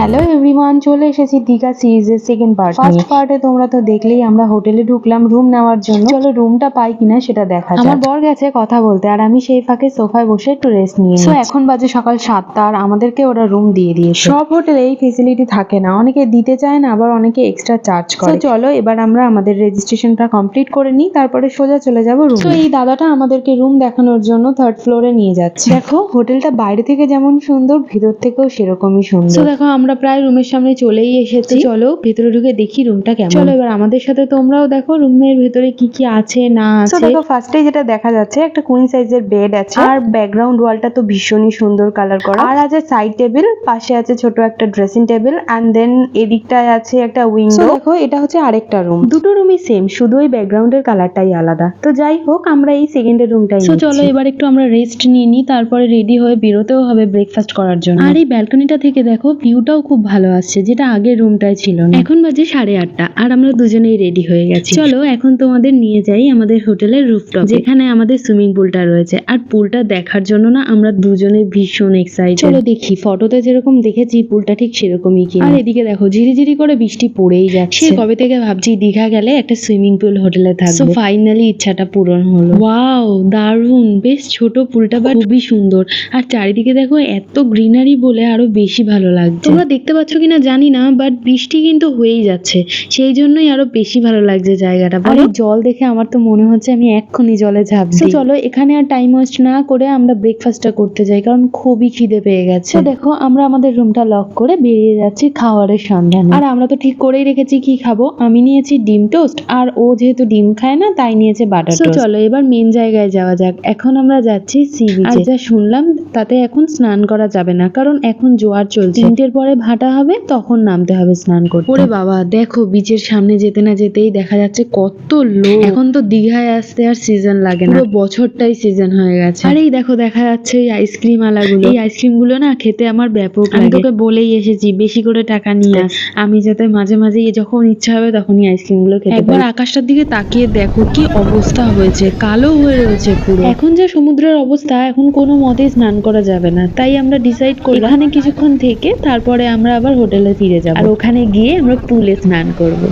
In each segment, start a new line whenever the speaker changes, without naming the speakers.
Hello everyone চলে এসেছি দীঘা সিরিজের সেকেন্ড পার্ট ফার্স্ট পার্টে তোমরা তো দেখলেই আমরা হোটেলে ঢুকলাম রুম নেওয়ার জন্য। চলো রুমটা পাই কিনা সেটা দেখা আমার বর গেছে কথা বলতে আর আমি সেই ফাঁকে সোফায় বসে একটু রেস্ট নিয়ে তো এখন বাজে সকাল সাতটা আর আমাদেরকে ওরা রুম দিয়ে দিয়েছে। সব হোটেলে এই ফেসিলিটি থাকে না। অনেকে দিতে চায় না আবার অনেকে এক্সট্রা চার্জ করে। চলো এবার আমরা আমাদের রেজিস্ট্রেশনটা কমপ্লিট করে নিই তারপরে সোজা চলে যাব রুম তো এই দাদাটা আমাদেরকে রুম দেখানোর জন্য থার্ড ফ্লোরে নিয়ে যাচ্ছে। দেখো হোটেলটা বাইরে থেকে যেমন সুন্দর ভিতর থেকেও সেরকমই সুন্দর। দেখো আমরা প্রায় রুমের সামনে চলেই এসেছি। চলো ভেতরে ঢুকে দেখি রুমটা কেমন। চলো এবার আমাদের সাথে তোমরাও দেখো রুমের ভেতরে কি কি আছে না আছে। দেখো ফার্স্টে যেটা দেখা যাচ্ছে একটা কুইন সাইজের বেড আছে। আর ব্যাকগ্রাউন্ড ওয়ালটা তো ভীষণই সুন্দর কালার করা। আর আছে সাইড টেবিল পাশে আছে ছোট একটা ড্রেসিং টেবিল এন্ড দেন এদিকটায় আছে একটা উইন্ডো দেখো এটা হচ্ছে আরেকটা রুম দুটো রুমই সেম শুধু ওই ব্যাকগ্রাউন্ডের কালারটাই আলাদা। তো যাই হোক আমরা এই সেকেন্ডের রুমটাই তো চলো এবার একটু আমরা রেস্ট নিয়ে নিই তারপরে রেডি হয়ে বেরোতেও হবে ব্রেকফাস্ট করার জন্য। আর এই ব্যালকনিটা থেকে দেখো ভিউটাও খুব ভালো আসছে যেটা আগের রুমটায় ছিল না। এখন বাজে সাড়ে আটটা আর আমরা দুজনেই রেডি হয়ে গেছি। চলো এখন তোমাদের নিয়ে যাই আমাদের হোটেলের রুফটপ যেখানে আমাদের সুইমিং পুলটা রয়েছে আর পুলটা দেখার জন্য না আমরা দুজনে ভীষণ এক্সাইটেড চলো দেখি ফটোতে যেরকম দেখেছি পুলটা ঠিক সেরকমই কি আর এদিকে দেখো ঝিরিঝিরি করে বৃষ্টি পড়েই যাচ্ছে। কবে থেকে ভাবছি দীঘা গেলে একটা সুইমিং পুল হোটেলে থাকব। ফাইনালি ইচ্ছাটা পূরণ হলো। ওয়াও দারুণ বেশ ছোট পুলটা বা খুবই সুন্দর। আর চারিদিকে দেখো এত গ্রিনারি বলে আরও বেশি ভালো লাগছে। তোমরা দেখতে পাচ্ছ কিনা জানি না বাট বৃষ্টি কিন্তু হয়েই যাচ্ছে। সেই জন্যই আরও বেশি ভালো লাগছে জায়গাটা। আর জল দেখে আমার তো মনে হচ্ছে আমি এক্ষুনি জলে ঝাঁপ দিই। তো চলো এখানে আর টাইম ওয়েস্ট না করে আমরা ব্রেকফাস্টটা করতে যাই কারণ খুবই খিদে পেয়ে গেছে। দেখো আমরা আমাদের রুমটা লক করে বেরিয়ে যাচ্ছি খাওয়ারের সন্ধানে। আর আমরা তো ঠিক করেই রেখেছি কি খাব। আমি নিয়েছি ডিম টোস্ট আর ও যেহেতু ডিম খায় না তাই নিয়েছে বাটার টোস্ট চলো এবার মেন জায়গায় যাওয়া যাক। এখন আমরা যাচ্ছি সি আর যা শুনলাম তাতে এখন স্নান করা যাবে না কারণ এখন জোয়ার চলছে। তিনটের পরে ভাটা হবে তখন নামতে হবে স্নান করতে। ওরে বাবা দেখো বিচের সামনে যেতে না যেতেই দেখা যাচ্ছে কত লোক। এখন তো দীঘায় আসতে আর সিজন লাগে না। পুরো বছরটাই সিজন হয়ে গেছে। আর এই দেখো দেখা যাচ্ছে এই আইসক্রিম আলাগুলো এই আইসক্রিমগুলো না খেতে আমার ব্যাপক আমি তোকে বলেই এসেছি বেশি করে টাকা নিয়ে আস। আমি যাতে মাঝে মাঝে যখন ইচ্ছা হবে তখনই আইসক্রিমগুলো খেতে একবার আকাশটার দিকে তাকিয়ে দেখো কি অবস্থা হয়েছে কালো হয়ে রয়েছে পুরো। এখন যা সমুদ্রের অবস্থা এখন কোনো মতেই স্নান করা যাবে না। তাই আমরা ডিসাইড করি এখানে কিছুক্ষণ থেকে তারপরে আমরা আবার হোটেলে ফিরে যাব। আর ওখানে গিয়ে আমরা পুলে স্নান করব।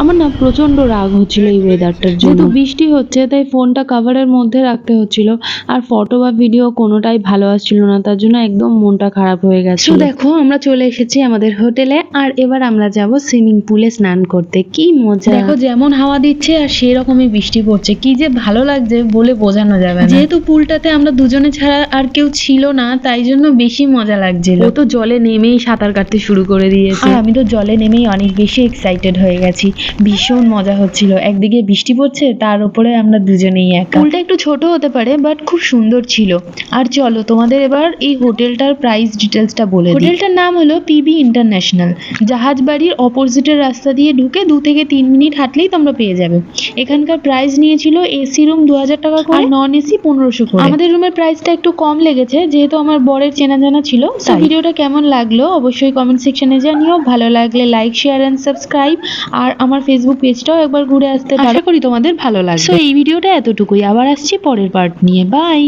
আমার না প্রচণ্ড রাগ হচ্ছিল এই ওয়েদারটার জন্য। যেহেতু বৃষ্টি হচ্ছে তাই ফোনটা কাভারের মধ্যে রাখতে হচ্ছিল। আর ফটো বা ভিডিও কোনোটাই ভালো আসছিল না তার জন্য একদম মনটা খারাপ হয়ে গেছে দেখো আমরা চলে এসেছি আমাদের হোটেলে আর এবার আমরা যাব সুইমিং পুলে স্নান করতে। কি মজা। দেখো যেমন হাওয়া দিচ্ছে আর সেরকমই বৃষ্টি পড়ছে। কি যে ভালো লাগছে বলে বোঝানো যাবে না। যেহেতু পুলটাতে আমরা দুজনে ছাড়া আর কেউ ছিল না তাই জন্য বেশি মজা লাগছিল। ও তো জলে নেমেই সাঁতার কাটতে শুরু করে দিয়েছে। আর আমি তো জলে নেমেই অনেক বেশি এক্সাইটেড হয়ে গেছি। ভীষণ মজা হচ্ছিল। একদিকে বৃষ্টি পড়ছে তার উপরে আমরা দুজনেই একা। পুলটা একটু ছোট হতে পারে বাট খুব সুন্দর ছিল। আর চলো তোমাদের এবার এই হোটেলটার প্রাইস ডিটেলসটা বলে হোটেলটার নাম হলো পিবি ইন্টারন্যাশনাল জাহাজ বাড়ির অপোজিটের রাস্তা দিয়ে ঢুকে দু থেকে তিন মিনিট হাঁটলেই তোমরা পেয়ে যাবে। এখানকার প্রাইস নিয়েছিল এসি রুম দু হাজার টাকা করে। নন এসি পনেরোশো করে। আমাদের রুমের প্রাইসটা একটু কম লেগেছে যেহেতু আমার বরের চেনা জানা ছিল। তো ভিডিওটা কেমন লাগল অবশ্যই কমেন্ট সেকশনে জানিও। ভালো লাগলে লাইক শেয়ার অ্যান্ড সাবস্ক্রাইব আর আমার ফেসবুক পেজটাও একবার ঘুরে আসতে পারো। আশা করি তোমাদের ভালো লাগবে। তো এই ভিডিওটা এতটুকুই। আবার আসছি পরের পার্ট নিয়ে। বাই